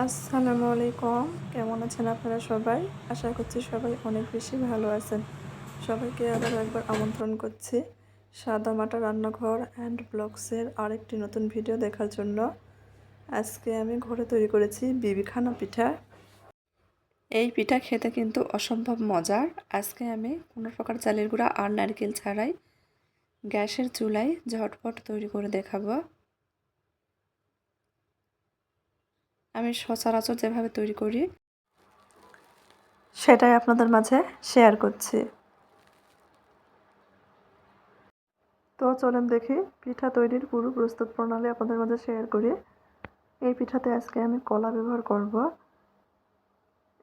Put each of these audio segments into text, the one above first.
আসসালামু আলাইকুম কেমন আছেন আপনারা সবাই? আশা করছি সবাই অনেক বেশি ভালো আছেন। সবাইকে আবার একবার আমন্ত্রণ করছি সাদা মাটা রান্নাঘর অ্যান্ড ব্লগসের আরেকটি নতুন ভিডিও দেখার জন্য। আজকে আমি ঘরে তৈরি করেছি বিবিখানা পিঠা। এই পিঠা খেতে কিন্তু অসম্ভব মজার। আজকে আমি কোনো প্রকার চালের গুঁড়া আর নারকেল ছাড়াই গ্যাসের চুলায় ঝটপট তৈরি করে দেখাবো। আমি সচরাচর যেভাবে তৈরি করি, সেটাই আপনাদের মাঝে শেয়ার করছি। তো চলেন দেখি, পিঠা তৈরির পুরো প্রস্তুত প্রণালী আপনাদের মাঝে শেয়ার করি। এই পিঠাতে আজকে আমি কলা ব্যবহার করব।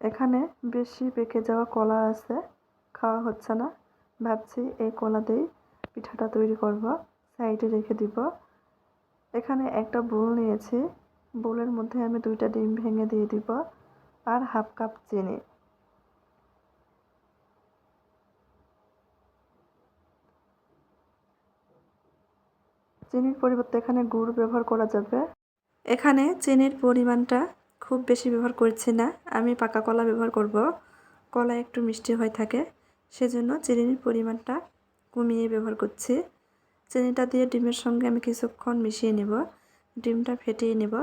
এখানে বেশি পেকে যাওয়া কলা আছে, খাওয়া হচ্ছে না। ভাবছি এই কলা দিয়েই পিঠাটা তৈরি করব সাইডে রেখে দিব। এখানে একটা বোল নিয়েছি। বোলের মধ্যে আমি দুইটা ডিম ভেঙে দিয়ে দিব আর হাফ কাপ চিনি। চিনির পরিবর্তে এখানে গুড় ব্যবহার করা যাবে। এখানে চিনির পরিমাণটা খুব বেশি ব্যবহার করছি না। আমি পাকা কলা ব্যবহার করব। কলা একটু মিষ্টি হয়ে থাকে। সেজন্য চিনির পরিমাণটা কমিয়ে ব্যবহার করছি। চিনিটা দিয়ে ডিমের সঙ্গে আমি কিছুক্ষণ মিশিয়ে নেব। ডিমটা ফেটিয়ে নেব।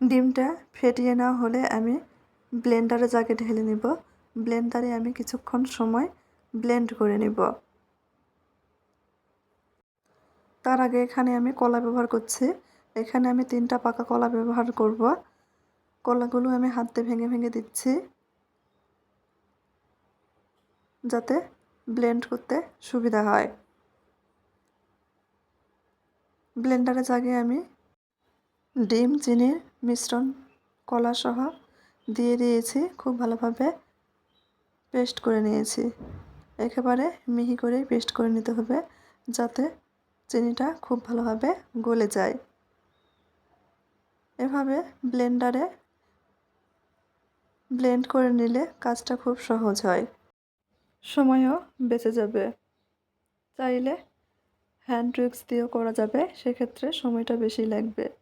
ডিমটা ফেটিয়ে না হলে আমি ব্লেন্ডারে জাগে ঢেলে নেব। ব্লেন্ডারে আমি কিছুক্ষণ সময় ব্লেন্ড করে নেব। তার আগে এখানে আমি কলা ব্যবহার করছি। এখানে আমি তিনটা পাকা কলা ব্যবহার করব। কলাগুলো আমি হাতে ভেঙে ভেঙে দিচ্ছি। যাতে ব্লেন্ড করতে সুবিধা হয়। ব্লেন্ডারে জাগে আমি ডিম চিনির মিশ্রণ কলা সহ দিয়ে দিয়েছি। খুব ভালোভাবে পেস্ট করে নিয়েছি। একেবারে মিহি করে পেস্ট করে নিতে হবে যাতে চিনিটা খুব ভালোভাবে গলে যায়। এভাবে ব্লেন্ডারে ব্লেন্ড করে নিলে কাজটা খুব সহজ হয়। সময়ও বেঁচে যাবে। চাইলে হ্যান্ড উইক্স দিয়েও করা যাবে, সেক্ষেত্রে সময়টা বেশি লাগবে।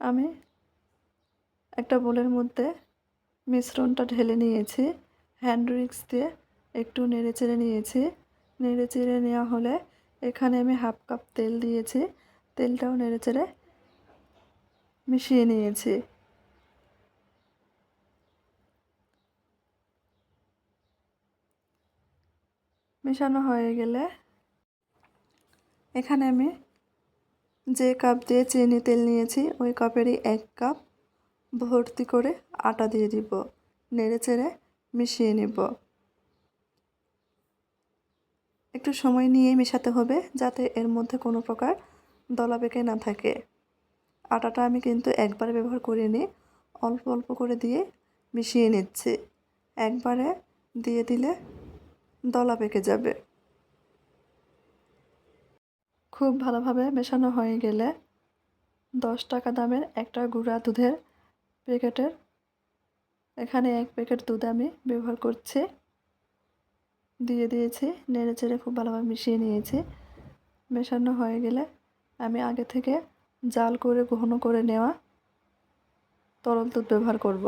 আমি একটা বোলের মধ্যে মিশ্রণটা ঢেলে নিয়েছি হ্যান্ড রিক্স দিয়ে একটু নেড়ে চেড়ে নিয়েছি। নেড়ে চেড়ে নেওয়া হলে এখানে আমি হাফ কাপ তেল দিয়েছি, তেলটাও নেড়ে চেড়ে মিশিয়ে নিয়েছি। মেশানো হয়ে গেলে এখানে আমি যে কাপ দিয়ে চিনি তেল নিয়েছি, ওই কাপেরই এক কাপ ভর্তি করে আটা দিয়ে দিব। নেড়ে চেড়ে মিশিয়ে নেব। একটু সময় নিয়ে মেশাতে হবে যাতে এর মধ্যে কোনো প্রকার দলা বেঁকে না থাকে। আটাটা আমি কিন্তু একবার ব্যবহার করিনি, অল্প অল্প করে দিয়ে মিশিয়ে নিচ্ছি। একবারে দিয়ে দিলে দলা পেকে যাবে। খুব ভালোভাবে মেশানো হয়ে গেলে দশ টাকা দামের একটা গুঁড়া দুধের প্যাকেটের, এখানে এক প্যাকেট দুধ আমি ব্যবহার করছি। দিয়ে দিয়েছি, নেড়ে চেড়ে খুব ভালোভাবে মিশিয়ে নিয়েছি। মেশানো হয়ে গেলে আমি আগে থেকে জাল করে ঘন করে নেওয়া তরল দুধ ব্যবহার করব।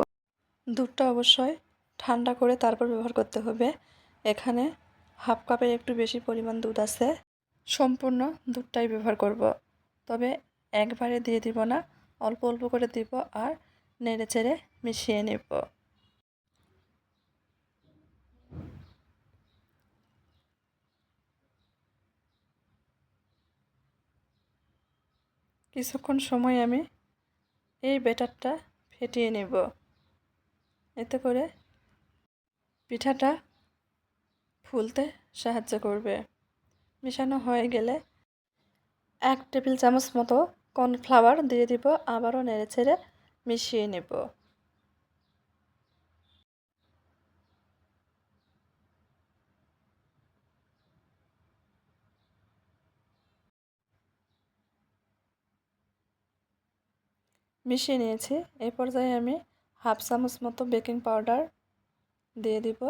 দুধটা অবশ্যই ঠান্ডা করে তারপর ব্যবহার করতে হবে। এখানে হাফ কাপের একটু বেশি পরিমাণ দুধ আছে। সম্পূর্ণ দুধটাই ব্যবহার করব। তবে একবারে দিয়ে দিব না, অল্প অল্প করে দিব আর নেড়ে চেড়ে মিশিয়ে নেব। কিছুক্ষণ সময় আমি এই ব্যাটারটা ফেটিয়ে নেব। এতে করে পিঠাটা ফুলতে সাহায্য করবে। মেশানো হয়ে গেলে এক টেবিল চামচ মতো কর্নফ্লাওয়ার দিয়ে দিব, আবারও নেড়ে ছেড়ে মিশিয়ে নেব। মিশিয়ে নিয়েছি। এই পর্যায়ে আমি হাফ চামচ মতো বেকিং পাউডার দিয়ে দিব,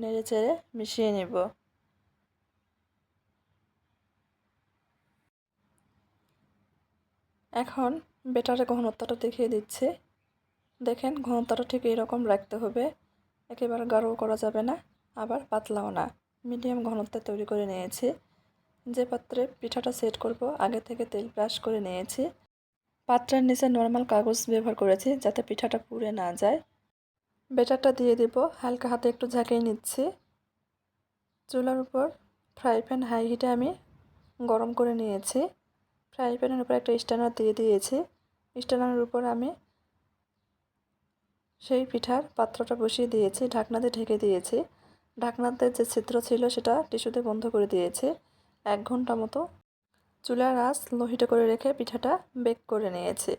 নেড়ে চেড়ে মিশিয়ে নেব। এখন বেটারে ঘনত্বটা দেখিয়ে দিচ্ছে। দেখেন, ঘনত্বটা ঠিক এরকম রাখতে হবে। একেবারে গাঢ় করা যাবে না, আবার পাতলাও না। মিডিয়াম ঘনত্বে তৈরি করে নিয়েছি। যে পাত্রে পিঠাটা সেট করব, আগে থেকে তেল ব্রাশ করে নিয়েছি। পাত্রের নিচে নর্মাল কাগজ ব্যবহার করেছি, যাতে পিঠাটা পুড়ে না যায়। বেটারটা দিয়ে দিব, হালকা হাতে একটু ঝাঁকিয়ে নিচ্ছি। চুলার উপর ফ্রাই প্যান হাই হিটে আমি গরম করে নিয়েছি। ফ্রাই প্যানের উপর একটা স্ট্যান্ডার দিয়ে দিয়েছি। স্ট্যান্ডারের উপর আমি সেই পিঠার পাত্রটা বসিয়ে দিয়েছি, ঢাকনা দিয়ে ঢেকে দিয়েছি। ঢাকনাতে যে ছিদ্র ছিল সেটা টিস্যুতে বন্ধ করে দিয়েছি। এক ঘণ্টা মতো চুলার আঁচ লোহিটে করে রেখে পিঠাটা বেক করে নিয়েছি।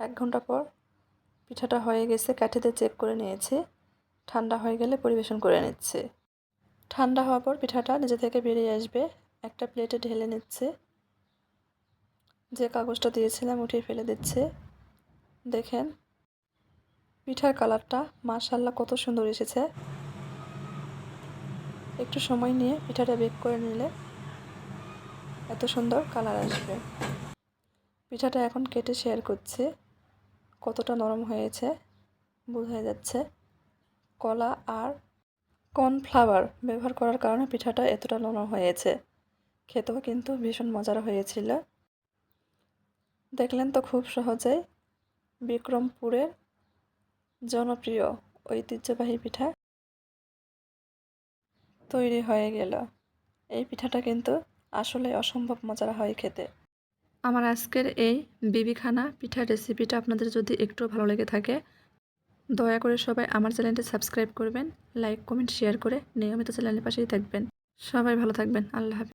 এক ঘণ্টা পর পিঠাটা হয়ে গেছে, কাঠিতে চেক করে নিয়েছি। ঠান্ডা হয়ে গেলে পরিবেশন করে নিচ্ছে। ঠান্ডা হওয়ার পর পিঠাটা নিজে থেকে বেরিয়ে আসবে। একটা প্লেটে ঢেলে নিচ্ছে। যে কাগজটা দিয়েছিলাম উঠিয়ে ফেলে দিচ্ছে। দেখেন, পিঠার কালারটা মাশাল্লাহ কত সুন্দর এসেছে। একটু সময় নিয়ে পিঠাটা বেক করে নিলে এত সুন্দর কালার আসবে। পিঠাটা এখন কেটে শেয়ার করছি, কতটা নরম হয়েছে, বোঝা যাচ্ছে। কলা আর কর্নফ্লাওয়ার ব্যবহার করার কারণে পিঠাটা এতটা নরম হয়েছে। খেতেও কিন্তু ভীষণ মজার হয়েছিল। দেখলেন তো খুব সহজেই। বিক্রমপুরের জনপ্রিয় ঐতিহ্যবাহী পিঠা তৈরি হয়ে গেল। এই পিঠাটা কিন্তু আসলে অসম্ভব মজার হয় খেতে। আমার আজকের এই বিবিখানা পিঠার রেসিপিটা আপনাদের যদি একটু ভালো লেগে থাকে, দয়া করে সবাই আমার চ্যানেলটি সাবস্ক্রাইব করবেন, লাইক, কমেন্ট, শেয়ার করে নিয়মিত চ্যানেলের পাশেই থাকবেন। সবাই ভালো থাকবেন, আল্লাহ হাফিজ।